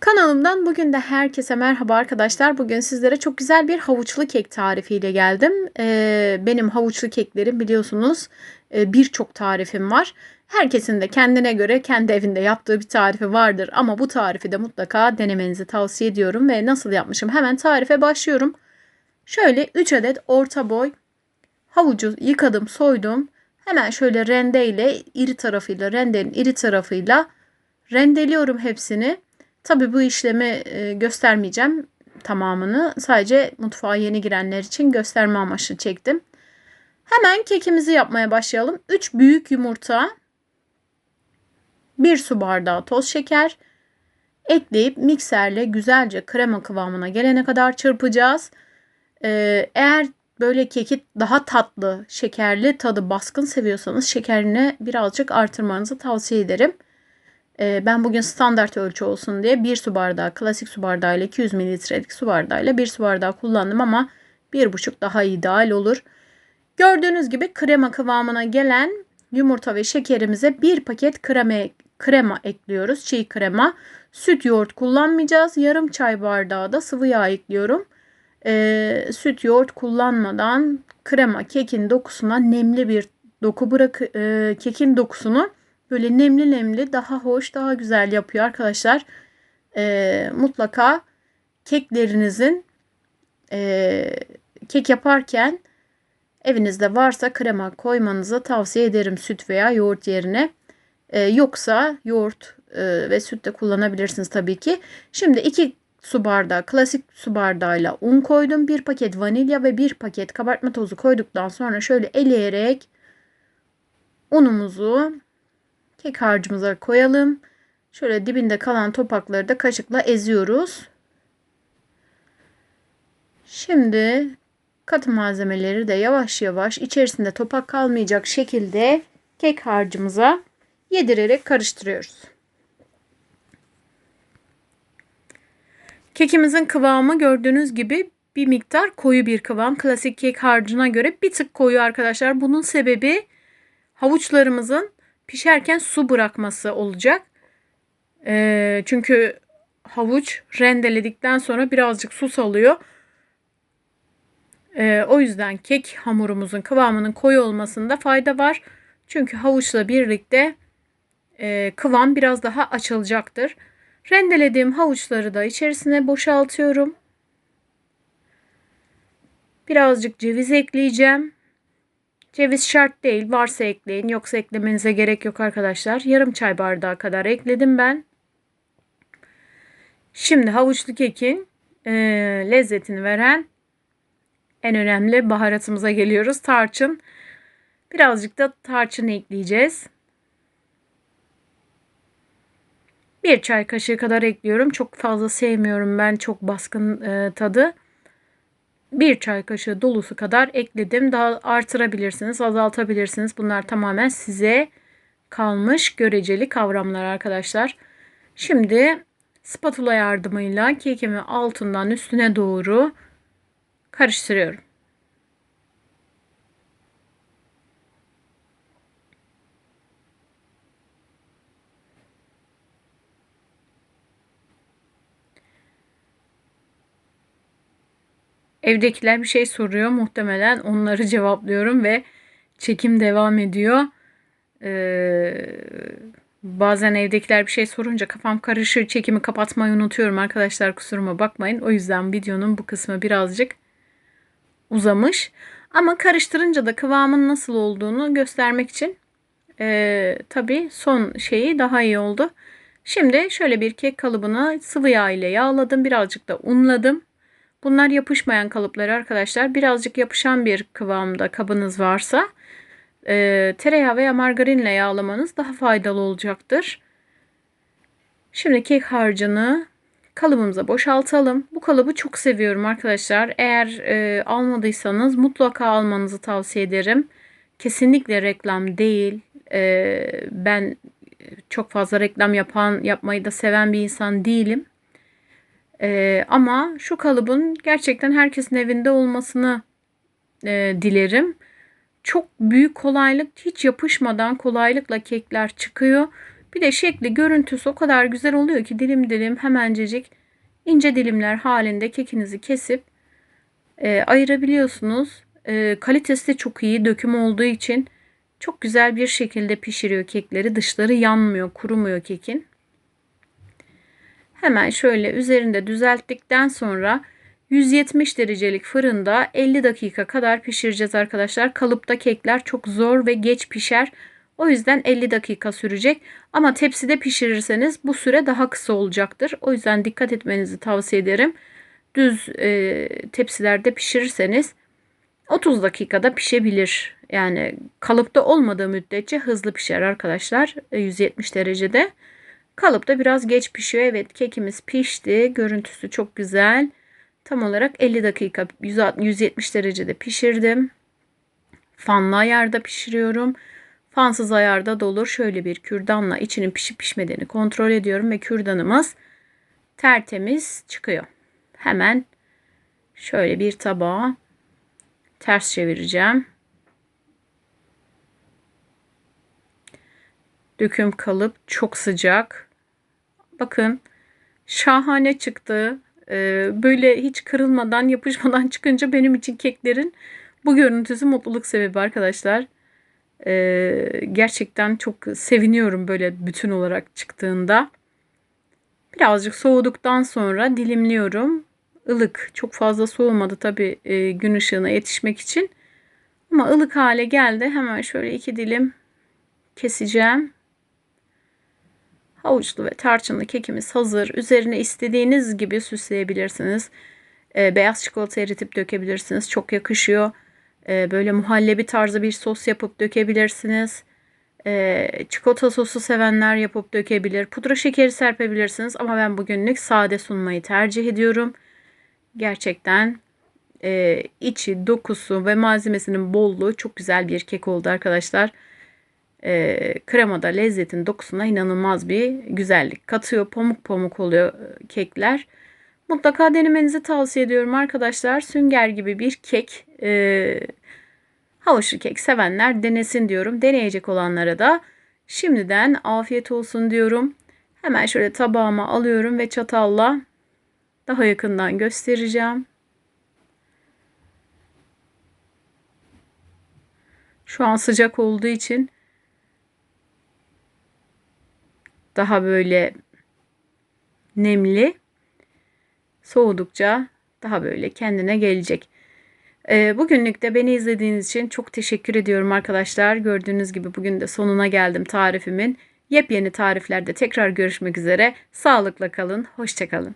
Kanalımdan bugün de herkese merhaba arkadaşlar. Bugün sizlere çok güzel bir havuçlu kek tarifiyle geldim. Ee, benim havuçlu keklerim biliyorsunuz e, birçok tarifim var. Herkesin de kendine göre kendi evinde yaptığı bir tarifi vardır. Ama bu tarifi de mutlaka denemenizi tavsiye ediyorum. Ve nasıl yapmışım hemen tarife başlıyorum. Şöyle 3 adet orta boy havucu yıkadım soydum. Hemen şöyle rendeyle iri tarafıyla rendenin iri tarafıyla rendeliyorum hepsini. Tabi bu işlemi e, göstermeyeceğim tamamını. Sadece mutfağa yeni girenler için gösterme amaçlı çektim. Hemen kekimizi yapmaya başlayalım. 3 büyük yumurta, 1 su bardağı toz şeker ekleyip mikserle güzelce krema kıvamına gelene kadar çırpacağız. Ee, eğer böyle keki daha tatlı, şekerli tadı baskın seviyorsanız şekerini birazcık artırmanızı tavsiye ederim. Ee, ben bugün standart ölçü olsun diye bir su bardağı klasik su bardağı ile 200 mililitrelik su bardağı ile bir su bardağı kullandım ama bir buçuk daha ideal olur. Gördüğünüz gibi krema kıvamına gelen yumurta ve şekerimize bir paket krema, krema ekliyoruz. Çiğ krema. Süt yoğurt kullanmayacağız. Yarım çay bardağı da sıvı yağ ekliyorum. Ee, süt yoğurt kullanmadan krema kekin dokusuna nemli bir doku bırak e, kekin dokusunu böyle nemli nemli daha hoş daha güzel yapıyor arkadaşlar. E, mutlaka keklerinizin e, kek yaparken evinizde varsa krema koymanızı tavsiye ederim süt veya yoğurt yerine. E, yoksa yoğurt e, ve süt de kullanabilirsiniz tabii ki. Şimdi 2 su bardağı klasik su bardağıyla un koydum. Bir paket vanilya ve bir paket kabartma tozu koyduktan sonra şöyle eleyerek unumuzu Kek harcımıza koyalım. Şöyle dibinde kalan topakları da kaşıkla eziyoruz. Şimdi katı malzemeleri de yavaş yavaş içerisinde topak kalmayacak şekilde kek harcımıza yedirerek karıştırıyoruz. Kekimizin kıvamı gördüğünüz gibi bir miktar koyu bir kıvam. Klasik kek harcına göre bir tık koyu arkadaşlar. Bunun sebebi havuçlarımızın pişerken su bırakması olacak. E, çünkü havuç rendeledikten sonra birazcık su salıyor. E, o yüzden kek hamurumuzun kıvamının koyu olmasında fayda var. Çünkü havuçla birlikte e, kıvam biraz daha açılacaktır. Rendelediğim havuçları da içerisine boşaltıyorum. Birazcık ceviz ekleyeceğim. Ceviz şart değil. Varsa ekleyin. Yoksa eklemenize gerek yok arkadaşlar. Yarım çay bardağı kadar ekledim ben. Şimdi havuçlu kekin e, lezzetini veren en önemli baharatımıza geliyoruz. Tarçın. Birazcık da tarçın ekleyeceğiz. Bir çay kaşığı kadar ekliyorum. Çok fazla sevmiyorum ben çok baskın e, tadı bir çay kaşığı dolusu kadar ekledim. Daha artırabilirsiniz, azaltabilirsiniz. Bunlar tamamen size kalmış göreceli kavramlar arkadaşlar. Şimdi spatula yardımıyla kekimi altından üstüne doğru karıştırıyorum. Evdekiler bir şey soruyor. Muhtemelen onları cevaplıyorum ve çekim devam ediyor. Ee, bazen evdekiler bir şey sorunca kafam karışır. Çekimi kapatmayı unutuyorum arkadaşlar kusuruma bakmayın. O yüzden videonun bu kısmı birazcık uzamış. Ama karıştırınca da kıvamın nasıl olduğunu göstermek için e, tabii son şeyi daha iyi oldu. Şimdi şöyle bir kek kalıbını sıvı yağ ile yağladım. Birazcık da unladım. Bunlar yapışmayan kalıpları arkadaşlar. Birazcık yapışan bir kıvamda kabınız varsa e, tereyağı veya margarinle yağlamanız daha faydalı olacaktır. Şimdi kek harcını kalıbımıza boşaltalım. Bu kalıbı çok seviyorum arkadaşlar. Eğer e, almadıysanız mutlaka almanızı tavsiye ederim. Kesinlikle reklam değil. E, ben çok fazla reklam yapan, yapmayı da seven bir insan değilim. Ee, ama şu kalıbın gerçekten herkesin evinde olmasını e, dilerim. Çok büyük kolaylık hiç yapışmadan kolaylıkla kekler çıkıyor. Bir de şekli, görüntüsü o kadar güzel oluyor ki dilim dilim hemencecik ince dilimler halinde kekinizi kesip e, ayırabiliyorsunuz. E, kalitesi de çok iyi. Döküm olduğu için çok güzel bir şekilde pişiriyor kekleri. Dışları yanmıyor, kurumuyor kekin. Hemen şöyle üzerinde düzelttikten sonra 170 derecelik fırında 50 dakika kadar pişireceğiz arkadaşlar. Kalıpta kekler çok zor ve geç pişer. O yüzden 50 dakika sürecek. Ama tepside pişirirseniz bu süre daha kısa olacaktır. O yüzden dikkat etmenizi tavsiye ederim. Düz e, tepsilerde pişirirseniz 30 dakikada pişebilir. Yani kalıpta olmadığı müddetçe hızlı pişer arkadaşlar. 170 e, derecede. Kalıpta biraz geç pişiyor. Evet kekimiz pişti. Görüntüsü çok güzel. Tam olarak 50 dakika 170 derecede pişirdim. Fanlı ayarda pişiriyorum. Fansız ayarda da olur. Şöyle bir kürdanla içinin pişip pişmediğini kontrol ediyorum ve kürdanımız tertemiz çıkıyor. Hemen şöyle bir tabağa ters çevireceğim. Döküm kalıp çok sıcak. Bakın şahane çıktı. Ee, böyle hiç kırılmadan yapışmadan çıkınca benim için keklerin bu görüntüsü mutluluk sebebi arkadaşlar. Ee, gerçekten çok seviniyorum böyle bütün olarak çıktığında. Birazcık soğuduktan sonra dilimliyorum. Ilık. Çok fazla soğumadı tabi e, gün ışığına yetişmek için. Ama ılık hale geldi. Hemen şöyle iki dilim keseceğim. Havuçlu ve tarçınlı kekimiz hazır. Üzerine istediğiniz gibi süsleyebilirsiniz. E, beyaz çikolata eritip dökebilirsiniz. Çok yakışıyor. E, böyle muhallebi tarzı bir sos yapıp dökebilirsiniz. E, çikolata sosu sevenler yapıp dökebilir. Pudra şekeri serpebilirsiniz ama ben bugünlük sade sunmayı tercih ediyorum. Gerçekten e, içi, dokusu ve malzemesinin bolluğu çok güzel bir kek oldu arkadaşlar e, kremada lezzetin dokusuna inanılmaz bir güzellik katıyor. Pamuk pamuk oluyor e, kekler. Mutlaka denemenizi tavsiye ediyorum arkadaşlar. Sünger gibi bir kek. E, havuçlu kek sevenler denesin diyorum. Deneyecek olanlara da şimdiden afiyet olsun diyorum. Hemen şöyle tabağıma alıyorum ve çatalla daha yakından göstereceğim. Şu an sıcak olduğu için daha böyle nemli. Soğudukça daha böyle kendine gelecek. Ee, bugünlük de beni izlediğiniz için çok teşekkür ediyorum arkadaşlar. Gördüğünüz gibi bugün de sonuna geldim tarifimin. Yepyeni tariflerde tekrar görüşmek üzere. Sağlıkla kalın, hoşçakalın.